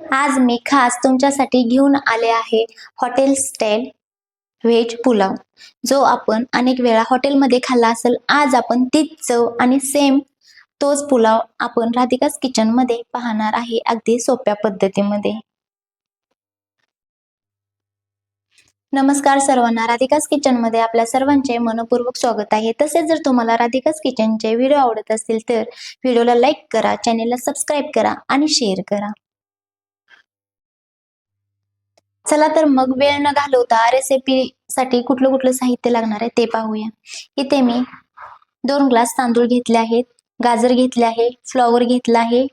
आज मी खास तुमच्यासाठी घेऊन आले आहे हॉटेल स्टाईल व्हेज पुलाव जो आपण अनेक वेळा हॉटेलमध्ये खाल्ला असेल आज आपण तीच चव आणि सेम तोच पुलाव आपण राधिकाच किचनमध्ये पाहणार आहे अगदी सोप्या पद्धतीमध्ये. नमस्कार सर्वांना राधिकास किचनमध्ये आपल्या सर्वांचे मनपूर्वक स्वागत आहे. तसेच जर तुम्हाला राधिकास किचनचे व्हिडिओ आवडत असतील तर व्हिडिओला लाईक करा चॅनेलला सबस्क्राईब करा आणि शेअर करा. चला तर मग वेळ न घालवता रेसिपी साठी कुठलं कुठलं साहित्य लागणार आहे ते पाहूया. इथे मी दोन ग्लास तांदूळ घेतले आहेत गाजर घेतले आहे फ्लॉवर घेतला आहे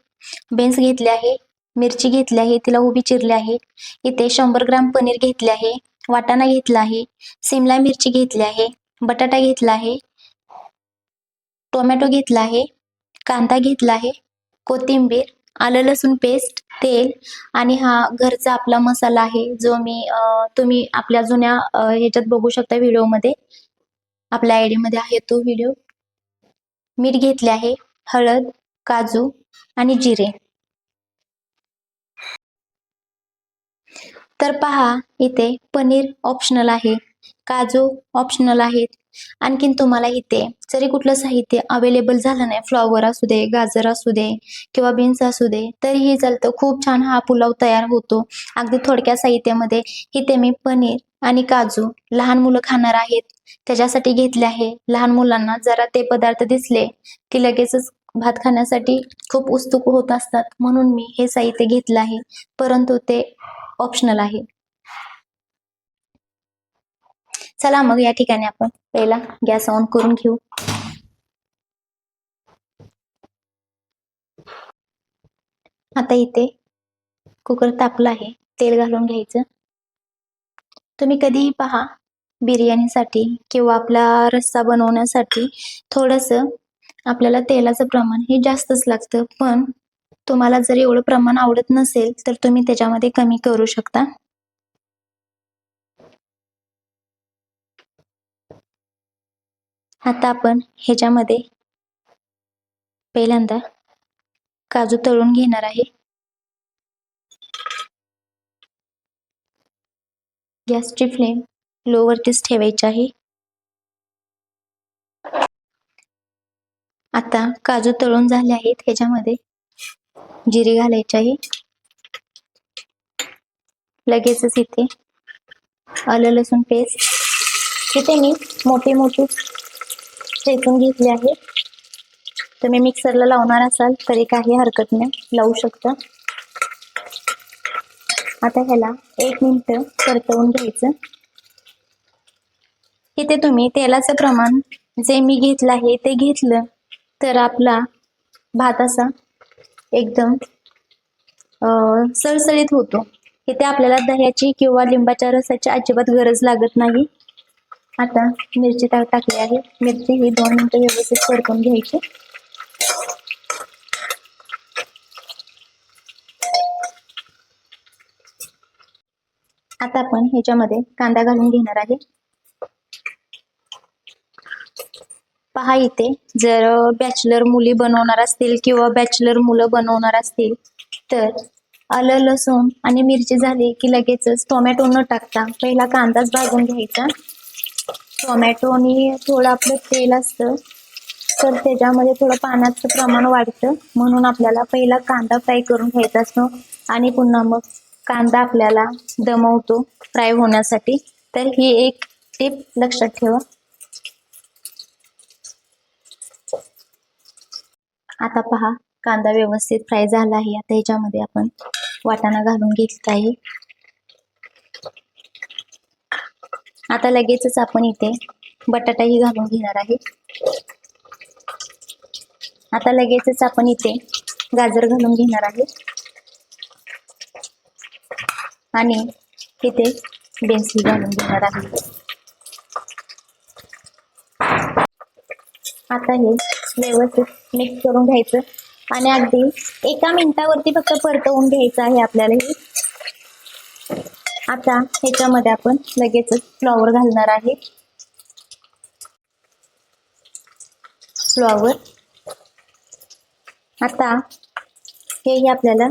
बीन्स घेतले आहे मिरची घेतली आहे तिला उभी चिरली आहे. इथे शंभर ग्राम पनीर घेतले आहे वाटाणा घेतला आहे सिमला मिरची घेतली आहे बटाटा घेतला आहे टोमॅटो घेतला आहे कांदा घेतला आहे कोथिंबीर आलं लसूण पेस्ट तेल आणि हा घरचा आपला मसाला आहे जो मी तुम्ही आपल्या जुन्या ह्याच्यात बघू शकता व्हिडिओमध्ये आपल्या आयडी मध्ये आहे तो व्हिडिओ मीठ घेतले आहे हळद काजू आणि जिरे. तर पहा इथे पनीर ऑप्शनल आहे काजू ऑप्शनल आहेत आणखीन तुम्हाला इथे जरी कुठलं साहित्य अवेलेबल झालं नाही फ्लॉवर असू दे गाजर असू दे किंवा बीन्स असू दे तरीही चालतं. खूप छान हा पुलाव तयार होतो. अगदी थोडक्या साहित्यामध्ये इथे मी पनीर आणि काजू लहान मुलं खाणार आहेत. त्याच्यासाठी घेतले आहे. लहान मुलांना जरा ते पदार्थ दिसले की लगेचच भात खाण्यासाठी खूप उत्सुक होत असतात. म्हणून मी हे साहित्य घेतलं आहे. परंतु ते ऑप्शनल आहे. चला मग या ठिकाणी आपण पहिला गॅस ऑन करून घेऊ. आता इथे कुकर तापला आहे तेल घालून घ्यायचं. तुम्ही कधीही पहा बिर्याणीसाठी किंवा आपला रस्सा बनवण्यासाठी थोडस आपल्याला तेलाचं प्रमाण हे जास्तच लागतं. पण तुम्हाला जर एवढं प्रमाण आवडत नसेल तर तुम्ही त्याच्यामध्ये कमी करू शकता. आता आपण ह्याच्यामध्ये पहिल्यांदा काजू तळून घेणार आहे. गॅसची फ्लेम लोवरतीच ठेवायची आहे. आता काजू तळून झाले आहेत ह्याच्यामध्ये जिरे घालायचे आहे. लगेचच इथे आलं लसूण पेस्ट इथे मी मोठे मोठे ठेचून घेतले आहे. तुम्ही मिक्सरला लावणार असाल तरी काही हरकत नाही. लावू शकता. आता ह्याला एक मिनिट परतवून घ्यायचं. इथे तुम्ही तेलाचं प्रमाण जे मी घेतलं आहे ते घेतलं तर आपला भात असा एकदम सळसळीत होतो. इथे आपल्याला दह्याची किंवा लिंबाच्या रसाची अजिबात गरज लागत नाही. आता मिरची टाकली आहे. मिरची ही दोन मिनिटं व्यवस्थित परतून घ्यायची. आता आपण ह्याच्यामध्ये कांदा घालून घेणार आहे. पहा इथे जर बॅचलर मुली बनवणार असतील किंवा बॅचलर मुलं बनवणार असतील तर आलं लसूण आणि मिरची झाली की लगेचच टोमॅटो न टाकता. पहिला कांदाच भाजून घ्यायचा. टोमॅटो आणि थोडं आपलं तेल असतं तर त्याच्यामध्ये थोडं पाण्याचं प्रमाण वाढतं. म्हणून आपल्याला पहिला कांदा फ्राय करून घ्यायचा असतो आणि पुन्हा मग कांदा आपल्याला दमवतो फ्राय होण्यासाठी. तर ही एक टिप लक्षात ठेवा. आता पहा कांदा व्यवस्थित फ्राय झाला आहे. आता ह्याच्यामध्ये आपण वाटाणा घालून घेतला आहे. आता लगेचच आपण इथे बटाटाही घालून घेणार आहे. आता लगेचच आपण इथे गाजर घालून घेणार आहे. आणि इथे बेन्सी घालून घेणार आहे. आता हे व्यवस्थित मिक्स करून घ्यायचं. आणि अगदी एका मिनिटावरती फक्त परतवून घ्यायचं आहे आपल्याला हे. आता ह्याच्यामध्ये आपण लगेचच फ्लॉवर घालणार आहे. फ्लॉवर आता हेही आपल्याला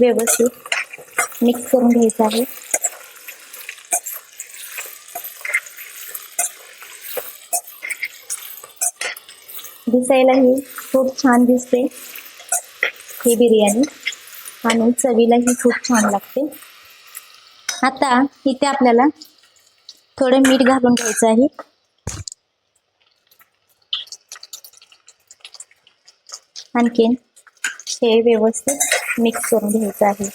व्यवस्थित मिक्स करून घ्यायचं आहे. दिसायलाही खूप छान दिसते ही बिर्याणी. आणि चवीलाही खूप छान लागते. आता इथे आपल्याला थोडं मीठ घालून घ्यायचं आहे. आणखीन हे व्यवस्थित मिक्स करून घ्यायचं आहे.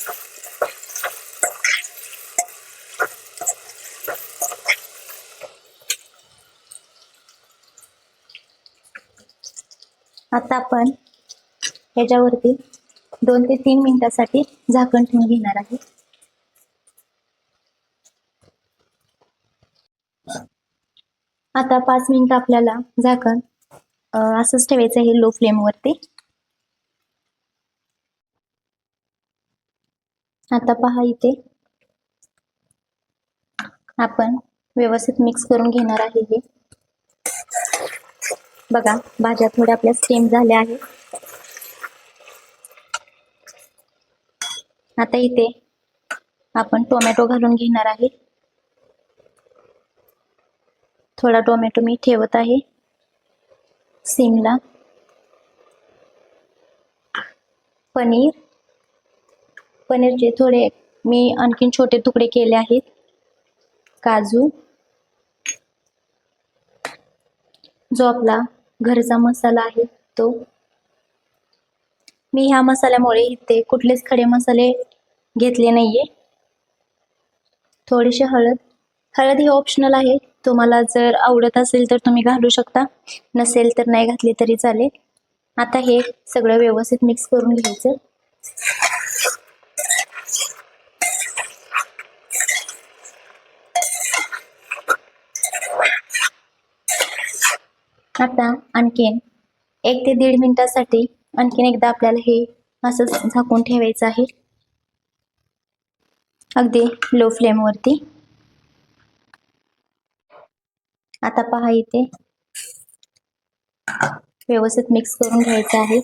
आता आपण ह्याच्यावरती दोन ते तीन मिनिटासाठी झाकण ठेवून घेणार आहे. आता पाच मिनिट आपल्याला झाकण असंच ठेवायचं आहे लो फ्लेमवरती आता पहा इथे. आपण व्यवस्थित मिक्स करून घेणार आहे हे. बघा भाज्या थोड्या आपल्या स्टीम झाल्या आहेत. आता इथे आपण टोमॅटो घालून घेणार आहे. थोडा टोमॅटो मी ठेवत आहे. सिमला. पनीर. पनीरचे थोडे मी आणखीन छोटे तुकडे केले आहेत. काजू. जो आपला घरचा मसाला आहे तो. मी ह्या मसाल्यामुळे इथे कुठलेच खडे मसाले घेतले नाहीये. थोडीशी हळद. हळद हे ऑप्शनल आहे. तुम्हाला जर आवडत असेल तर तुम्ही घालू शकता. नसेल तर नाही घातली तरी चालेल. आता हे सगळं व्यवस्थित मिक्स करून घ्यायचं. आता आणखीन एक ते दीड मिनिटासाठी आणखीन एकदा आपल्याला हे असंच झाकून ठेवायचं आहे. अगदी लो फ्लेमवरती आता पहा इथे. व्यवस्थित मिक्स करून घ्यायचं आहे.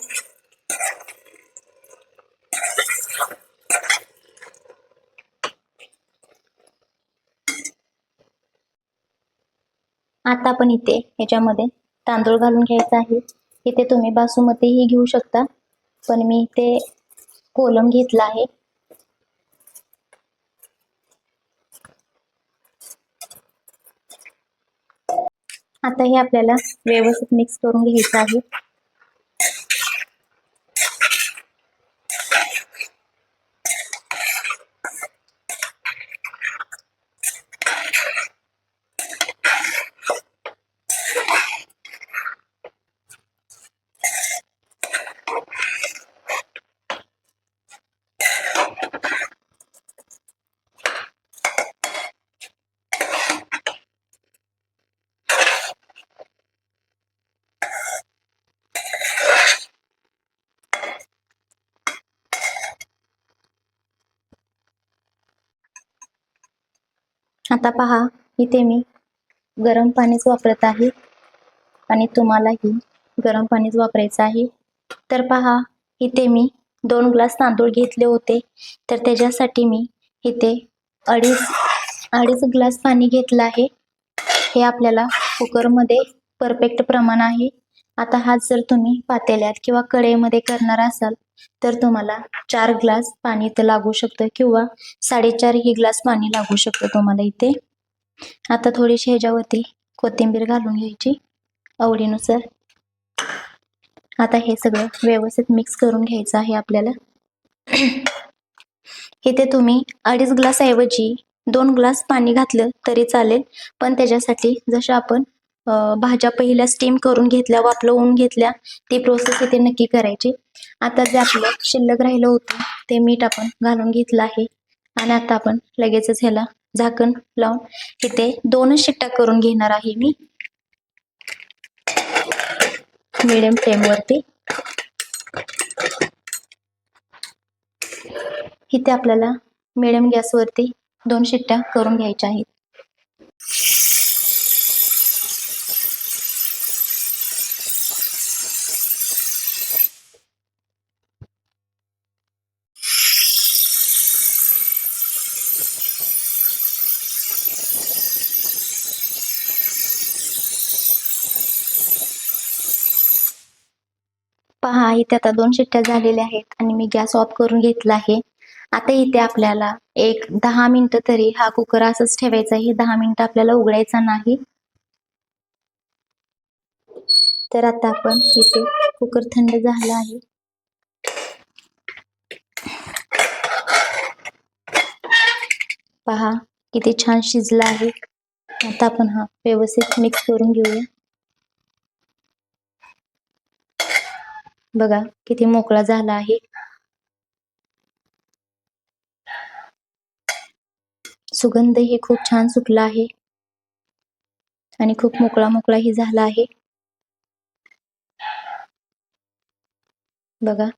आता आपण इथे ह्याच्यामध्ये तांदूळ घालून घ्यायचा आहे. इथे तुम्ही बासुमतीही घेऊ शकता. पण मी इथे कोलम घेतला आहे. आता हे आपल्याला व्यवस्थित मिक्स करून घ्यायचं आहे. आता पहा इथे मी गरम पाणीच वापरत आहे आणि तुम्हालाही गरम पाणीच वापरायचं आहे. तर पहा इथे मी दोन ग्लास तांदूळ घेतले होते. तर त्याच्यासाठी मी इथे अडीच अडीच ग्लास पाणी घेतलं आहे. हे आपल्याला कुकरमध्ये परफेक्ट प्रमाण आहे. आता हाच जर तुम्ही पातेल्यात किंवा कढईमध्ये करणार असाल तर तुम्हाला चार ग्लास पाणी इथे लागू शकतं किंवा साडेचार ही ग्लास पाणी लागू शकतं तुम्हाला इथे. आता थोडीशी ह्याच्यावरती कोथिंबीर घालून घ्यायची आवडीनुसार. आता हे सगळं व्यवस्थित मिक्स करून घ्यायचं आहे आपल्याला. इथे तुम्ही अडीच ग्लास ऐवजी दोन ग्लास पाणी घातलं तरी चालेल पण त्याच्यासाठी जसं आपण भाज्या पहिल्या स्टीम करून घेतल्या वापलवून घेतल्या. ती प्रोसेस इथे नक्की करायची. आता जे आपलं शिल्लक राहिलं होतं ते मीठ आपण घालून घेतलं आहे. आणि आता आपण लगेचच ह्याला झाकण लावून इथे दोनच शिट्ट्या करून घेणार आहे मी. मिडियम फ्लेमवरती इथे आपल्याला मिडियम गॅसवरती दोन शिट्ट्या करून घ्यायच्या आहेत. पहा इथे आता दोन शिट्ट्या झालेल्या आहेत आणि मी गॅस ऑफ करून घेतला आहे. आता इथे आपल्याला एक दहा मिनिटं तरी हा कुकर असंच ठेवायचा आहे. दहा मिनिटं आपल्याला उघडायचा नाही. तर आता आपण इथे कुकर थंड झाला आहे. पहा किती छान शिजला आहे. आता आपण हा व्यवस्थित मिक्स करून घेऊया. बघा किती मोकळा झाला आहे. सुगंध हे खूप छान सुटला आहे. आणि खूप मोकळा मोकळा ही झाला आहे. बघा